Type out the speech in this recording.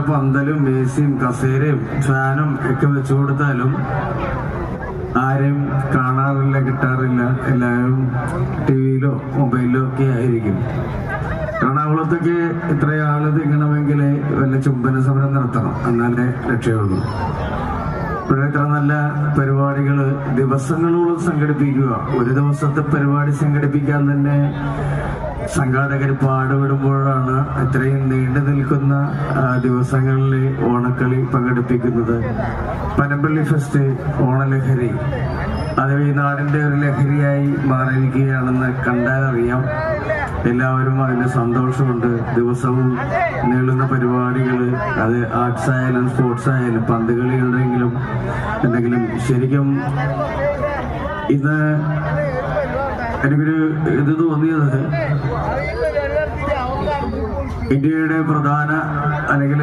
പന്തലും മേശയും കസേരയും ഫാനും ഒക്കെ വെച്ചു കൊടുത്താലും ആരെയും കാണാറില്ല കിട്ടാറില്ല. എല്ലാവരും ടി വിയിലോ മൊബൈലിലോ ഒക്കെ ആയിരിക്കും. എറണാകുളത്തൊക്കെ ഇത്ര ആൾ തിങ്ങണമെങ്കിൽ വല്ല ചുംബന സമരം നടത്തണം. എന്നാലേ രക്ഷയുള്ളൂ ഇവിടെ ഇത്ര നല്ല പരിപാടികൾ ദിവസങ്ങളോളം സംഘടിപ്പിക്കുക. ഒരു ദിവസത്തെ പരിപാടി സംഘടിപ്പിക്കാൻ തന്നെ സംഘാടകർ പാടുപെടുമ്പോഴാണ് ഇത്രയും നീണ്ടു നിൽക്കുന്ന ദിവസങ്ങളിലെ ഓണക്കളി പങ്കെടുപ്പിക്കുന്നത് പനമ്പള്ളി ഫെസ്റ്റ് ഓണലഹരി. അത് ഈ നാടിന്റെ ഒരു ലഹരിയായി മാറിയിരിക്കുകയാണെന്ന് കണ്ടാൽ അറിയാം എല്ലാവരും അതിന് സന്തോഷമുണ്ട്. ദിവസവും നീളുന്ന പരിപാടികൾ അത് ആർട്സ് ആയാലും സ്പോർട്സ് ആയാലും പന്ത് കളി ഉണ്ടെങ്കിലും എന്തെങ്കിലും ശരിക്കും ഇത് എനിക്കൊരു ഇത് തോന്നിയത് ഇന്ത്യയുടെ പ്രധാന അല്ലെങ്കിൽ